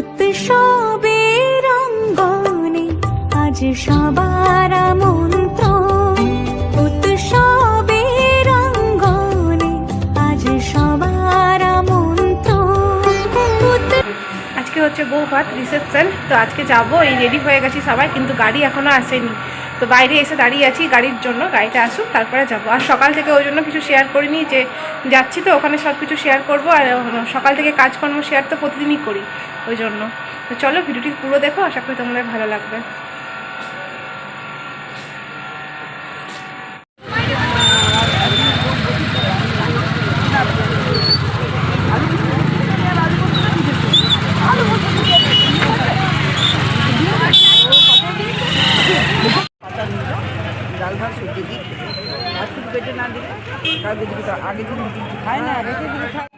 উৎসবের অঙ্গনে আজ সবার মন্ত্র উৎসবের অঙ্গনে আজ সবার মন্ত্র আজকে হচ্ছে বউ ভাত রিসেপশন তো আজকে যাব, এই রেডি হয়ে গেছি সবাই, কিন্তু গাড়ি এখনও আসেনি। তো বাইরে এসে দাঁড়িয়ে আছি গাড়ির জন্য, গাড়িতে আসুক, তারপরে যাব। আর সকাল থেকে ওই জন্য কিছু শেয়ার করিনি যে যাচ্ছি তো, ওখানে সব কিছু শেয়ার করব আর সকাল থেকে কাজকর্ম শেয়ার তো প্রতিদিনই করি ওই জন্য। তো চলো ভিডিওটি পুরো দেখো, আশা করি তোমাদের ভালো লাগবে ডাল ভাত সবজি দিই আর শুধু পেটে না দিলে দিকে তো আগে কিছু খায় না রেখে দিলে খায়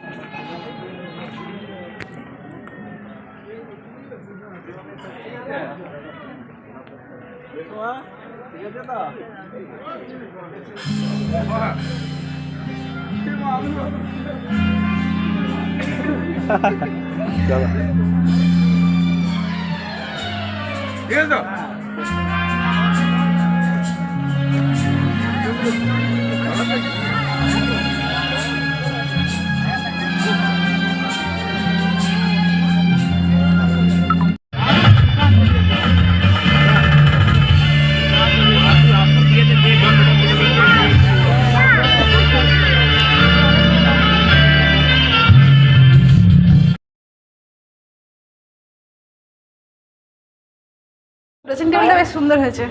ড্রেসিং টেবিলটা বেশ সুন্দর হয়েছে।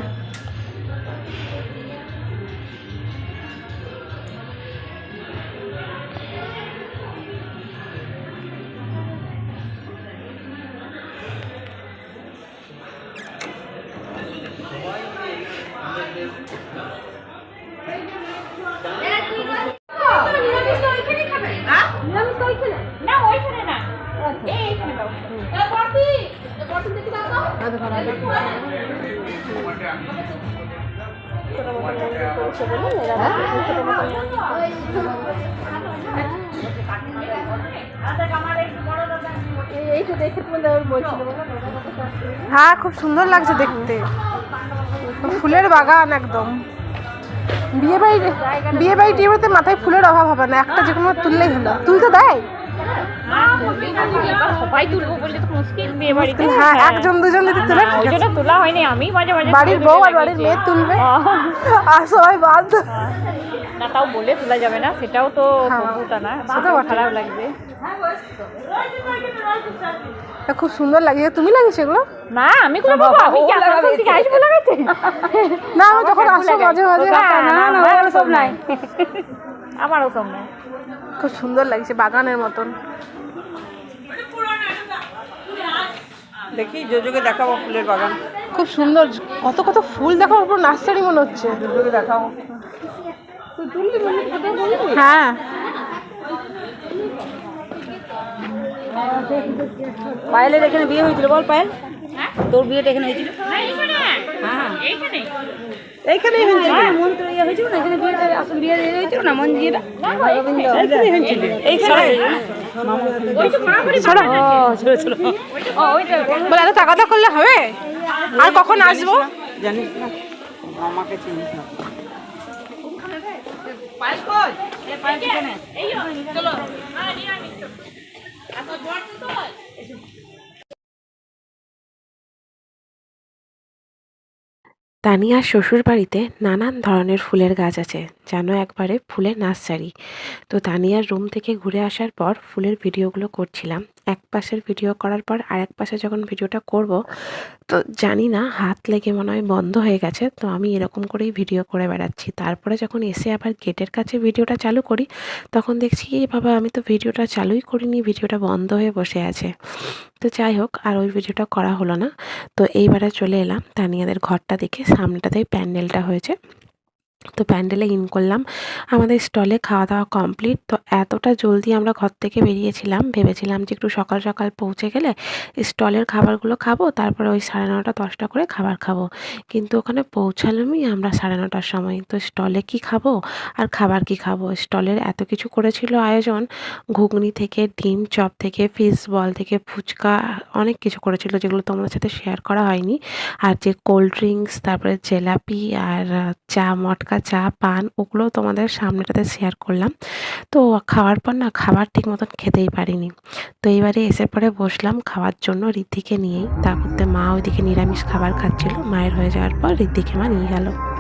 হ্যাঁ খুব সুন্দর লাগছে দেখতে। ফুলের বাগান একদম। বিয়ে বাড়ি বিয়ে বাড়ি টিয়ে মাথায় ফুলের অভাব হবে না, একটা যে কোনো তুললেই হলো। তুলতে দেয়? সবাই তুলবো বললে তো মুশকিল বিয়ে বাড়িতে হ্যাঁ একজন দুজন যদি তুলে ওই জন্য তোলা হয়নি আমি মাঝে মাঝে বাড়ির বউ আর বাড়ির মেয়ে তুলবে। হ্যাঁ। আর সবাই বাদ। না তাও বলে তোলা যাবে না সেটাও তো হ্যাঁ। না সেটাও খারাপ লাগবে। খুব সুন্দর লাগে তুমি লাগিয়েছো এগুলো? না আমি কোনো বাবা আমি কি আসানসোল থেকে আসব লাগাইতে না আমি যখন আসো মাঝে মাঝে না না আমার সব নাই। আমারও সব নাই। খুব সুন্দর লাগছে বাগানের মতন। দেখি যোজোকে দেখাবো ফুলের বাগান। খুব সুন্দর কত কত ফুল দেখো পুরো নার্সারি মনে হচ্ছে। যোজোকে দেখাবো। হ্যাঁ। পায়েলের এখানে বিয়ে হয়েছিল বল পায়েল। তোর বিয়েটা এখানে হয়েছিল? হ্যাঁ। এইখানেই। হয়েছিল। মন ইয়ে হয়েছিল? বলে এত টাকা দা করলে হবে? আর কখন আসব? জানিস না আমাকে চিনিস না তানিয়ার শ্বশুর বাড়িতে নানান ধরনের ফুলের গাছ আছে, যেন একবারে ফুলের নার্সারি। তো তানিয়ার রুম থেকে ঘুরে আসার পর ফুলের ভিডিওগুলো করছিলাম। এক পাশের ভিডিও করার পর আরেক পাশে যখন ভিডিওটা করব, তো জানি না, হাত লেগে মনে হয় বন্ধ হয়ে গেছে, তো আমি এরকম করেই ভিডিও করে বেড়াচ্ছি। তারপরে যখন এসে আবার গেটের কাছে ভিডিওটা চালু করি, তখন দেখছি এই বাবা, আমি তো ভিডিওটা চালুই করিনি ভিডিওটা বন্ধ হয়ে বসে আছে। তো যাই হোক, আর ওই ভিডিওটা করা হলো না। তো এইবারে চলে এলাম। তানিয়াদের ঘরটা দেখে সামনেটাতেই প্যান্ডেলটা হয়েছে। তো প্যান্ডেলে ইন করলাম। আমাদের স্টলে খাওয়া দাওয়া কমপ্লিট। তো এতটা জলদি আমরা ঘর থেকে বেরিয়েছিলাম, ভেবেছিলাম যে একটু সকাল সকাল পৌঁছে গেলে স্টলের খাবারগুলো খাব, তারপরে ওই সাড়ে নটা, দশটা করে খাবার খাব। কিন্তু ওখানে পৌঁছালামই আমরা সাড়ে নটার সময়। তো স্টলে কি খাব আর খাবার কি খাব? স্টলের এত কিছু করেছিল আয়োজন। ঘুগনি থেকে, ডিম চপ থেকে, ফিশ বল থেকে, ফুচকা, অনেক কিছু করেছিল যেগুলো তোমাদের সাথে শেয়ার করা হয়নি। আর যে কোল্ড ড্রিঙ্কস তারপরে জেলাপি আর চা, মটকা চা, পান ওগুলো তোমাদের সামনেটাতে শেয়ার করলাম। তো খাওয়ার পর না খাবার ঠিক মতন খেতেই পারিনি। তো এইবারে এসে পরে বসলাম খাওয়ার জন্য ঋদ্ধিকে নিয়েই। তারপর মা ওইদিকে নিরামিষ খাবার খাচ্ছিল। মায়ের হয়ে যাওয়ার পর ঋদ্ধিকে মা নিয়ে গেল।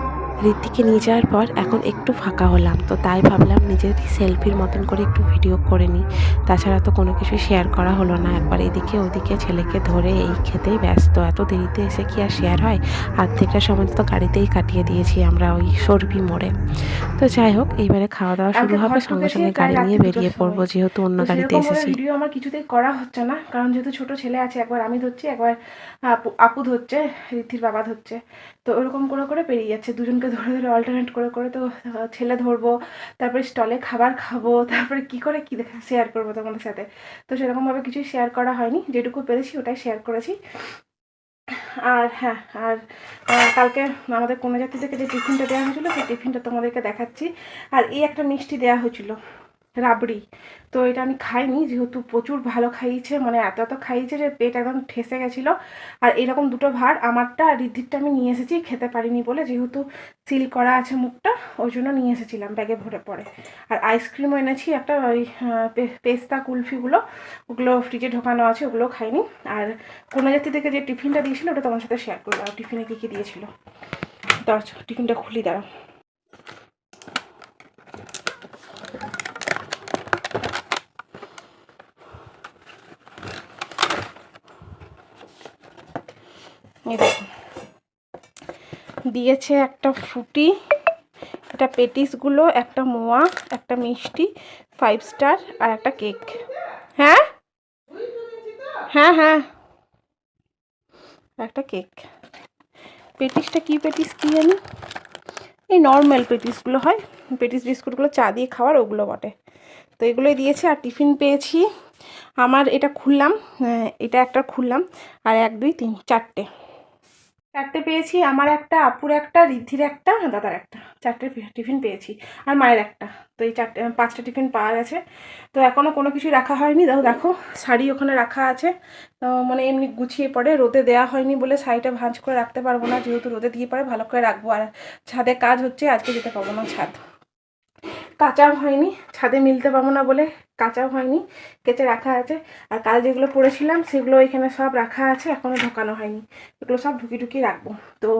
ঋদ্ধিকে নিয়ে যাওয়ার পর এখন একটু ফাঁকা হলাম। তো তাই ভাবলাম নিজের সেলফির মতন করে একটু ভিডিও করে নিই। তাছাড়া তো কোনো কিছু শেয়ার করা হলো না। একবার এদিকে ওদিকে ছেলেকে ধরে এই খেতেই ব্যস্ত। এত দেরিতে এসে কি আর শেয়ার হয়? আর্ধেকটা সময় তো গাড়িতেই কাটিয়ে দিয়েছি আমরা ওই সরবি মোড়ে। তো যাই হোক এইবারে খাওয়া দাওয়া শুরু হবে। সঙ্গে সঙ্গে গাড়ি নিয়ে বেরিয়ে পড়ব যেহেতু অন্য গাড়িতে এসেছি। ভিডিও আমার কিছুতেই করা হচ্ছে না। কারণ যেহেতু ছোট ছেলে আছে একবার আমি ধরছি একবার আপু আপু ধরছে ঋদ্ধির বাবা ধরছে। তো ওরকম করে করে পেরিয়ে যাচ্ছে। দুজনকে ধরে ধরে অল্টারনেট করে করে তো ছেলে ধরবো, তারপরে স্টলে খাবার খাব, তারপরে কি করে কি দেখা শেয়ার করব তোমাদের সাথে? তো সেরকমভাবে কিছুই শেয়ার করা হয়নি। যেটুকু পেরেছি ওটাই শেয়ার করেছি। আর হ্যাঁ আর কালকে আমাদের কোনো জাতি থেকে যে টিফিনটা দেওয়া হয়েছিল, সেই টিফিনটা তোমাদেরকে দেখাচ্ছি। আর এই একটা মিষ্টি দেওয়া হয়েছিল। রাবড়ি। তো এটা আমি খাইনি, যেহেতু প্রচুর ভালো খাইয়েছে মানে এত এত খাইয়েছে যে পেট একদম ঠেসে গেছিল। আর এরকম দুটো ভার আমারটা আর ঋদ্ধিরটা আমি নিয়ে এসেছি, খেতে পারিনি বলে যেহেতু সিল করা আছে মুখটা, ওই জন্য নিয়ে এসেছিলাম ব্যাগে ভরে পরে। আর আইসক্রিমও এনেছি, একটা ওই পেস্তা কুলফিগুলো, ওগুলো ফ্রিজে ঢোকানো আছে ওগুলো খাইনি। আর কোনো জাতি থেকে যে টিফিনটা দিয়েছিলো, ওটা তোমার সাথে শেয়ার করব। টিফিনে কী কী দিয়েছিলো? দাঁড়াচ্ছ টিফিনটা খুলি, দাঁড়াও। এই দেখো দিয়েছে একটা ফ্রুটি এটা পেটিসগুলো, একটা মোয়া, একটা মিষ্টি ফাইভ স্টার আর একটা কেক হ্যাঁ? হ্যাঁ হ্যাঁ। একটা কেক পেটিসটা কী পেটিস কী জানি? এই নর্মাল পেটিসগুলো হয়। পেটিস বিস্কুটগুলো চা দিয়ে খাওয়ার, ওগুলো বটে। তো এগুলোই দিয়েছে আর টিফিন পেয়েছি। আমার এটা খুললাম এটা একটা খুললাম, আর এক, দুই, তিন, চারটে। চারটে পেয়েছি, আমার একটা, আপুর একটা রিদ্ধির একটা দাদার একটা। চারটে টিফিন পেয়েছি, আর মায়ের একটা। তো এই চারটে, পাঁচটা টিফিন পাওয়া গেছে। তো এখনও কোনো কিছু রাখা হয়নি। দেখো দেখো, শাড়ি ওখানে রাখা আছে। তো মানে এমনি গুছিয়ে পড়ে রোদে দেওয়া হয়নি বলে শাড়িটা ভাঁজ করে রাখতে পারব না। যেহেতু রোদে দিয়ে পরে ভালো করে রাখব। আর ছাদে কাজ হচ্ছে, আজকে যেতে পারব না ছাদ। কাঁচাও হয়নি, ছাদে মিলতে পারব না বলে কাঁচাও হয়নি কেচে রাখা আছে। আর কাল যেগুলো পড়েছিলাম, সেগুলো এখানে সব রাখা আছে এখনও ঢোকানো হয়নি। এগুলো সব ঢুকি ঢুকি রাখব। তো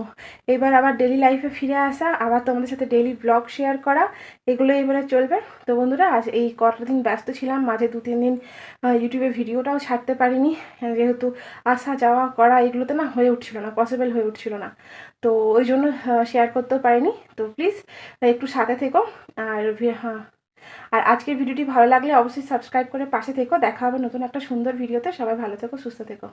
এবার আবার ডেলি লাইফে ফিরে আসা, আবার তোমাদের সাথে ডেলি ব্লগ শেয়ার করা, এগুলো এবারে চলবে। তো বন্ধুরা, আজ এই কটা দিন ব্যস্ত ছিলাম, মাঝে দু তিন দিন ইউটিউবে ভিডিওটাও ছাড়তে পারিনি। যেহেতু আসা যাওয়া করা এগুলোতে না হয়ে উঠছিল না পসিবল হয়ে উঠছিল না। তো ওই জন্য শেয়ার করতেও পারিনি। তো প্লিজ একটু সাথে থেকো। আর হ্যাঁ। আর আজকের ভিডিওটি ভালো লাগলে অবশ্যই সাবস্ক্রাইব করে পাশে থেকো। দেখা হবে নতুন একটা সুন্দর ভিডিওতে। সবাই ভালো থেকো, সুস্থ থেকো।